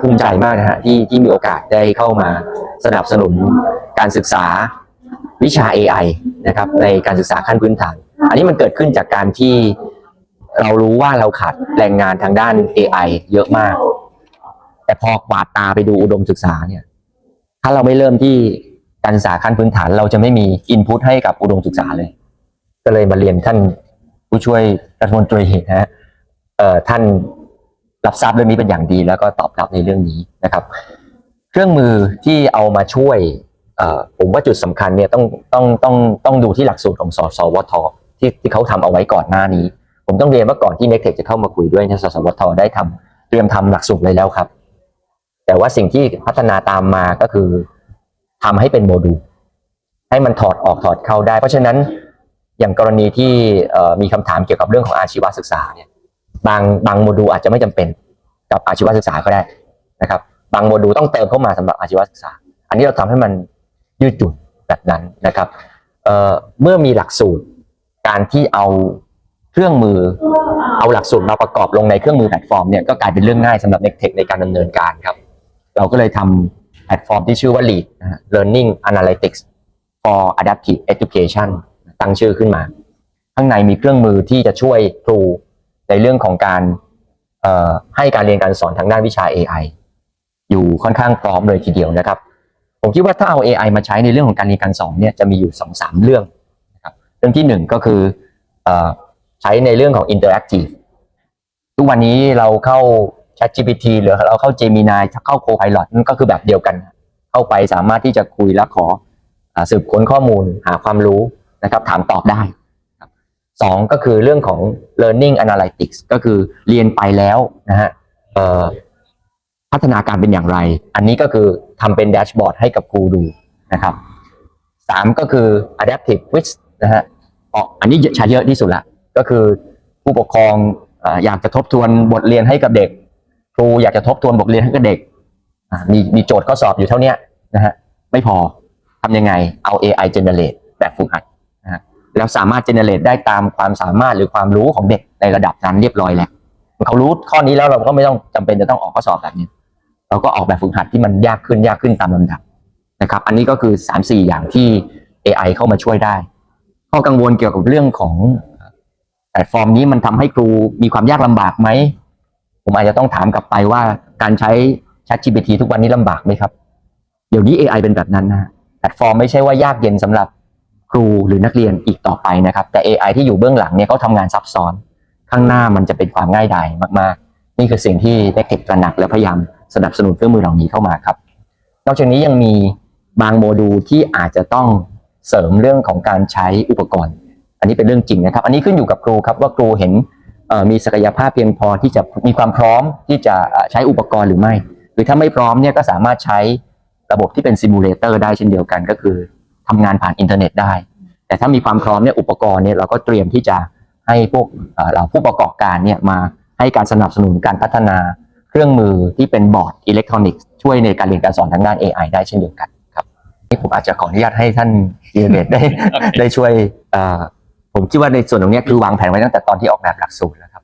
ภูมิใจมากนะฮะที่ที่มีโอกาสได้เข้ามาสนับสนุนการศึกษาวิชา AI นะครับในการศึกษาขั้นพื้นฐาน อันนี้มันเกิดขึ้นจากการที่เรารู้ว่าเราขาดแรงงานทางด้าน AI เยอะมาก แต่พอกวาดตาไปดูอุดมศึกษาเนี่ย ถ้าเราไม่เริ่มที่การศึกษาขั้นพื้นฐาน เราจะไม่มีอินพุตให้กับอุดมศึกษาเลย ก็เลยมาเรียนท่านผู้ช่วยรัฐมนตรีนะฮะท่าน รับทราบเรื่องนี้เป็นอย่างดี แล้วก็ตอบรับในเรื่องนี้นะครับ เครื่องมือที่เอามาช่วยผมว่าจุดสำคัญเนี่ยต้องต้องต้องต้องดูที่หลักสูตรของสสวทที่ที่เขาทำเอาไว้ก่อนหน้านี้ ผมต้องเรียนว่าก่อนที่ n e c t e c h จะเข้ามาคุยด้วยนี่ยสสวทได้ทำเตรียมทำหลักสูตรไว้แล้วครับ แต่ว่าสิ่งที่พัฒนาตามมาก็คือทำให้เป็นโมดูลให้มันถอดออกถอดเข้าได้ เพราะฉะนั้นอย่างกรณีที่มีคำถามเกี่ยวกับเรื่องของอาชีวศึกษาเนี่ย บางบางโมดูลอาจจะไม่จำเป็นกับอาชีวศึกษาก็ได้นะครับ บางโมดูลต้องเติมเข้ามาสำหรับอาชีวศึกษา อันนี้เราทำให้มันยืดหยุ่นแบบนั้นนะครับเเมื่อมีหลักสูตรการที่เอาเครื่องมือเอาหลักสูตรมาประกอบลงในเครื่องมือแพลตฟอร์มเนี่ยก็กลายเป็นเรื่องง่ายสำหรับ n e c t e c h ในการดำเนินการครับ เราก็เลยทำแพลตฟอร์มที่ชื่อว่า Lead Learning Analytics for Adaptive Education ตั้งชื่อขึ้นมา ข้างในมีเครื่องมือที่จะช่วยครู ในเรื่องของการให้การเรียนการสอนทางด้านวิชา AI อยู่ค่อนข้างพร้อมเลยทีเดียวนะครับ ผมคิดว่าถ้าเอา AI มาใช้ในเรื่องของการเรียนการสอนเนี่ยจะมีอยู่สองสามเรื่องนะครับเรื่องที่หนึ่งก็คืออใช้ในเรื่องของ Interactive ทุกวันนี้เราเข้า ChatGPT หรือเราเข้า Gemini เข้า Copilot นั่นก็คือแบบเดียวกัน เข้าไปสามารถที่จะคุยและขออสืบค้นข้อมูลหาความรู้นะครับ ถามตอบได้ สองก็คือเรื่องของ learning analytics ก็คือเรียนไปแล้วนะฮะพัฒนาการเป็นอย่างไร อันนี้ก็คือทำเป็นแดชบอร์ดให้กับครูดูนะครับสามก็คือ adaptive quiz นะฮะอันนี้ใช้เยอะที่สุดละ ก็คือผู้ปกครองอยากจะทบทวนบทเรียนให้กับเด็ก ครูอยากจะทบทวนบทเรียนให้กับเด็ก มีมีโจทย์ข้อสอบอยู่เท่านี้นะฮะไม่พอทำยังไงเอา AI generate แบบฝึกหัด แล้วสามารถ generate ได้ตามความสามารถหรือความรู้ของเด็กในระดับนั้นเรียบร้อยแล้วเขารู้ข้อนี้แล้วเราก็ไม่ต้องจำเป็นจะต้องออกข้อสอบแบบนี้ เราก็ออกแบบฝึกหัดที่มันยากขึ้นยากขึ้นตามลำดับนะครับ อันนี้ก็คือ3ามสี่อย่างที่ AI เข้ามาช่วยได้ข้อกังวลเกี่ยวกับเรื่องของแพลตฟอร์มนี้มันทำให้ครูมีความยากลำบากไหม ผมอาจจะต้องถามกลับไปว่าการใช้ ChatGPT ทุกวันนี้ลำบากไหมครับ เดี๋ยวนี้ AI เป็นแบบนั้นนะแพลตฟอร์มไม่ใช่ว่ายากเย็นสำหรับ ครูหรือนักเรียนอีกต่อไปนะครับ แต่ AI ที่อยู่เบื้องหลังเนี่ยเขาทำงานซับซ้อน ข้างหน้ามันจะเป็นความง่ายดายมากๆ นี่คือสิ่งที่ n e c t e c h ตระหนักและพยายามสนับสนุนเครื่องมือเหล่านี้เข้ามาครับ นอกจากนี้ยังมีบางโมดูลที่อาจจะต้องเสริมเรื่องของการใช้อุปกรณ์ อันนี้เป็นเรื่องจริงนะครับ อันนี้ขึ้นอยู่กับครูครับว่าครูเห็นมีศักยภาพเพียงพอที่จะมีความพร้อมที่จะใช้อุปกรณ์หรือไม่ หรือถ้าไม่พร้อมเนี่ยก็สามารถใช้ระบบที่เป็นซิมูเลเตอร์ได้เช่นเดียวกันก็คือ ทำงานผ่านอินเทอร์เน็ตได้ แต่ถ้ามีความพร้อมเนี่ยอุปกรณ์เนี่ยเราก็เตรียมที่จะให้พวกเอ่อเราผู้ประกอบการเนี่ยมาให้การสนับสนุนการพัฒนาเครื่องมือที่เป็นบอร์ดอิเล็กทรอนิกส์ช่วยในการเรียนการสอนทางด้าน AI ได้เช่นเดียวกันครับนี่ผมอาจจะขออนุญาตให้ท่านดีเดตได้ได้ช่วยเอ่อผมคิดว่าในส่วนตรงเนี้ยคือวางแผนไว้ตั้งแต่ตอนที่ออกแบบหลักสูตรแล้วครับ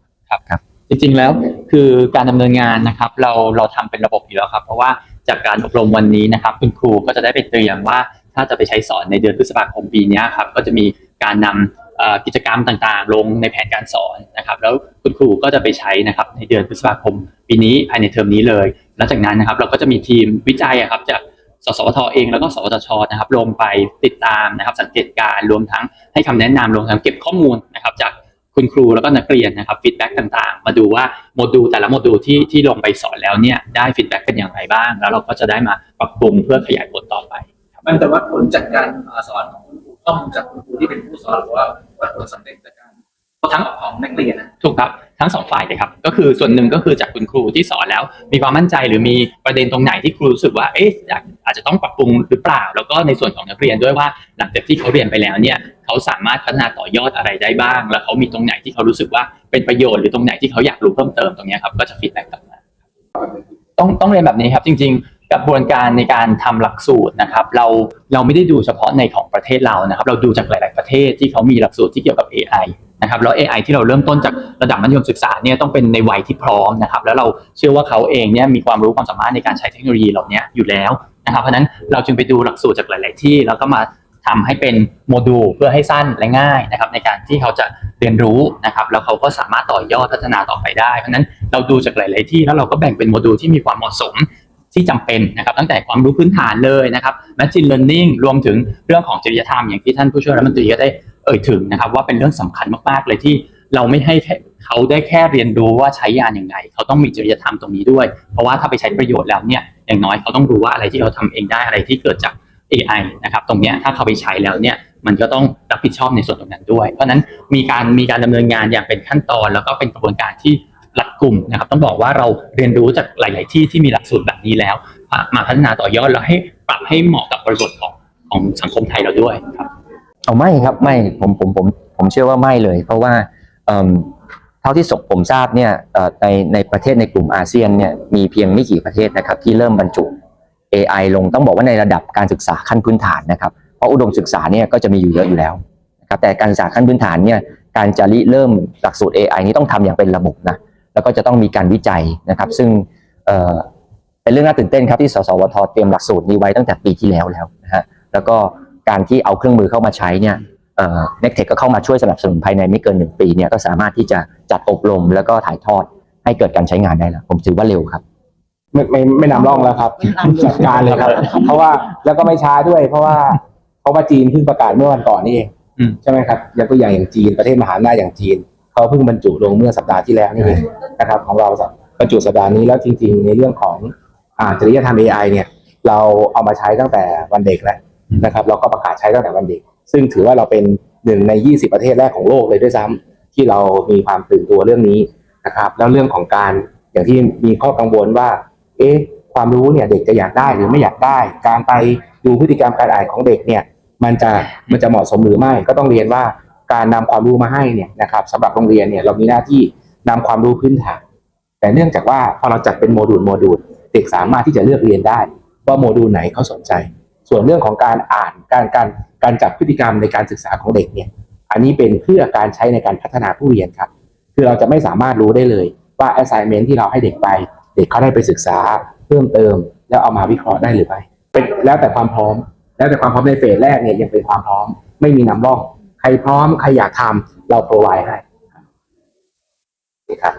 จริงๆแล้วคือการดำเนินงานนะครับ เราเราทำเป็นระบบอยู่แล้วครับ เพราะว่าจากการอบรมวันนี้นะครับ คุณครูก็จะได้ไปเตรียมว่า ถ้าจะไปใช้สอนในเดือนพฤษภาคมปีนี้ครับก็จะมีการนำเอ่อกิจกรรมต่างๆ ลงในแผนการสอนนะครับแล้วคุณครูก็จะไปใช้นะครับในเดือนพฤษภาคมปีนี้ภายในเทอมนี้เลยหลังจากนั้นนะครับเราก็จะมีทีมวิจัยครับจากสสวทเองแล้วก็สวทชนะครับลงไปติดตามนะครับสังเกตการ์รวมทั้งให้คำแนะนำรวมทั้งเก็บข้อมูลนะครับจากคุณครูแล้วก็นักเรียนนะครับฟีดแบ็กต่างๆ มาดูว่าโมดูลแต่ละโมดูลที่ที่ลงไปสอนแล้วเนี่ยได้ฟีดแบ็กเป็นอย่างไรบ้าง แล้วเราก็จะได้มาปรับปรุงเพื่อขยายผลต่อไป มันแต่ว่าผลจากการสอนของคุณครูต้องจากคุณครูที่เป็นผู้สอนหรือว่าวัดผลสำเร็จจากการทั้งของนักเรียนนะถูกครับทั้งสองฝ่ายเลยครับก็คือส่วนหนึ่งก็คือจากคุณครูที่สอนแล้ว มีความมั่นใจหรือมีประเด็นตรงไหนที่ครูรู้สึกว่าเอ๊ะอยากอาจจะต้องปรับปรุงหรือเปล่า แล้วก็ในส่วนของนักเรียนด้วยว่าหลังจากที่เขาเรียนไปแล้วเนี่ยเขาสามารถพัฒนาต่อยอดอะไรได้บ้าง แล้วเขามีตรงไหนที่เขารู้สึกว่าเป็นประโยชน์หรือตรงไหนที่เขาอยากรู้เพิ่มเติมตรงเนี้ยครับก็จะฟีดแบ็กกลับมาต้องต้องเรียนแบบนี้ครับจริง ๆ กระบวนการในการทำหลักสูตรนะครับเราเราไม่ได้ดูเฉพาะในของประเทศเรานะครับ เราดูจากหลาย ๆประเทศที่เขามีหลักสูตรที่เกี่ยวกับ AI นะครับแล้ว AI ที่เราเริ่มต้นจากระดับมัธยมศึกษาเนี่ยต้องเป็นในวัยที่พร้อมนะครับแล้วเราเชื่อว่าเขาเองเนี่ยมีความรู้ความสามารถในการใช้เทคโนโลยีเหล่านี้อยู่แล้วนะครับเพราะนั้นเราจึงไปดูหลักสูตรจากหลาย ๆ ที่แล้วก็มาทำให้เป็นโมดูลเพื่อให้สั้นและง่ายนะครับในการที่เขาจะเรียนรู้นะครับแล้วเขาก็สามารถต่อยอดพัฒนาต่อไปได้ เพราะฉะนั้นเราดูจากหลาย ๆ ที่แล้วเราก็แบ่งเป็นโมดูลที่มีความเหมาะสม ที่จำเป็นนะครับตั้งแต่ความรู้พื้นฐานเลยนะครับ machine learning รวมถึงเรื่องของจริยธรรมอย่างที่ท่านผู้ช่วยรัฐมนตรีก็ได้เอ่ยถึงนะครับ ว่าเป็นเรื่องสำคัญมากๆเลยที่เราไม่ให้เขาได้แค่เรียนรู้ว่าใช้ยานยังไง เขาต้องมีจริยธรรมตรงนี้ด้วย เพราะว่าถ้าไปใช้ประโยชน์แล้วเนี่ยอย่างน้อยเขาต้องรู้ว่าอะไรที่เขาทำเองได้อะไรที่เกิดจาก AI นะครับตรงนี้ถ้าเขาไปใช้แล้วเนี่ยมันก็ต้องรับผิดชอบในส่วนตรงนั้นด้วย เพราะฉะนั้นมีการมีการดำเนินงานอย่างเป็นขั้นตอน แล้วก็เป็นกระบวนการที่ รัดกลุ่มนะครับต้องบอกว่าเราเรียนรู้จากหลาย ๆ ที่ที่มีหลักสูตรแบบนี้แล้ว มาพัฒนาต่อยอดแล้วให้ปรับให้เหมาะกับบริบทของของสังคมไทยเราด้วยครับเอาไม่ครับไม่ผมผมผมผมเชื่อว่าไม่เลย เพราะว่าเท่าที่สผมทราบเนี่ยในในประเทศในกลุ่มอาเซียนเนี่ยมีเพียงไม่กี่ประเทศนะครับ ที่เริ่มบรรจุ AI ลงต้องบอกว่าในระดับการศึกษาขั้นพื้นฐานนะครับเพราะอุดมศึกษาเนี่ยก็จะมีอยู่เยอะอยู่แล้วนะครับแต่การศึกษาขั้นพื้นฐานเนี่ยการจะริเริ่มหลักสูตร AI นี้ต้องทำอย่างเป็นระบบนะ แล้วก็จะต้องมีการวิจัยนะครับ ซึ่งเอ่อเป็นเรื่องน่าตื่นเต้นครับที่สสวทเตรียมหลักสูตรนี้ไว้ตั้งแต่ปีที่แล้วแล้วนะฮะแล้วก็การที่เอาเครื่องมือเข้ามาใช้เนี่ยเอ่อ Nectech ก็เข้ามาช่วยสนับสนุนภายในไม่เกินหนึ่งปีเนี่ยก็สามารถที่จะจัดอบรมแล้วก็ถ่ายทอดให้เกิดการใช้งานได้แล้วผมถือว่าเร็วครับ ไม่ไม่ไม่นำร่องแล้วครับไม่นำจัดการเลยครับ เพราะว่าแล้วก็ไม่ช้าด้วย เพราะว่าเพราะว่าจีนเพิ่งประกาศเมื่อวันก่อนนี่เองอืมใช่ไหมครับยกตัวอย่างอย่างจีนประเทศมหาอำนาจอย่างจีน เขาเพิ่งบรรจุลงเมื่อสัปดาห์ที่แล้วนี่เองนะครับของเราบรรจุสัปดาห์นี้แล้วจริง ๆ ในเรื่องของอ่าจริยธรรม AI เนี่ยเราเอามาใช้ตั้งแต่วันเด็กแล้วนะครับเราก็ประกาศใช้ตั้งแต่วันเด็ก ซึ่งถือว่าเราเป็นหนึ่งใน 20 ประเทศแรกของโลกเลยด้วยซ้ำที่เรามีความตื่นตัวเรื่องนี้นะครับแล้วเรื่องของการอย่างที่มีข้อกังวลว่า เอ๊ะความรู้เนี่ยเด็กจะอยากได้หรือไม่อยากได้ การไปดูพฤติกรรมการอ่านของเด็กเนี่ยมันจะมันจะเหมาะสมหรือไม่ก็ต้องเรียนว่า การนำความรู้มาให้เนี่ยนะครับสำหรับโรงเรียนเนี่ยเรามีหน้าที่นำความรู้พื้นฐานแต่เนื่องจากว่าพอเราจัดเป็นโมดูลโมดูลเด็กสามารถที่จะเลือกเรียนได้ ว่าโมดูลไหนเขาสนใจ ส่วนเรื่องของการอ่านการการการจับพฤติกรรมในการศึกษาของเด็กเนี่ยอันนี้เป็นเพื่อการใช้ในการพัฒนาผู้เรียนครับ คือเราจะไม่สามารถรู้ได้เลยว่า assignment ที่เราให้เด็กไป เด็กเขาได้ไปศึกษาเพิ่มเติม แล้วเอามาวิเคราะห์ได้หรือไม่เป็นแล้วแต่ความพร้อม แล้วแต่ความพร้อมในเฟสแรกเนี่ยยังเป็นความพร้อม ไม่มีนำร่อง รพร้อม ใครอยากทำเราโปรไวให้ครับ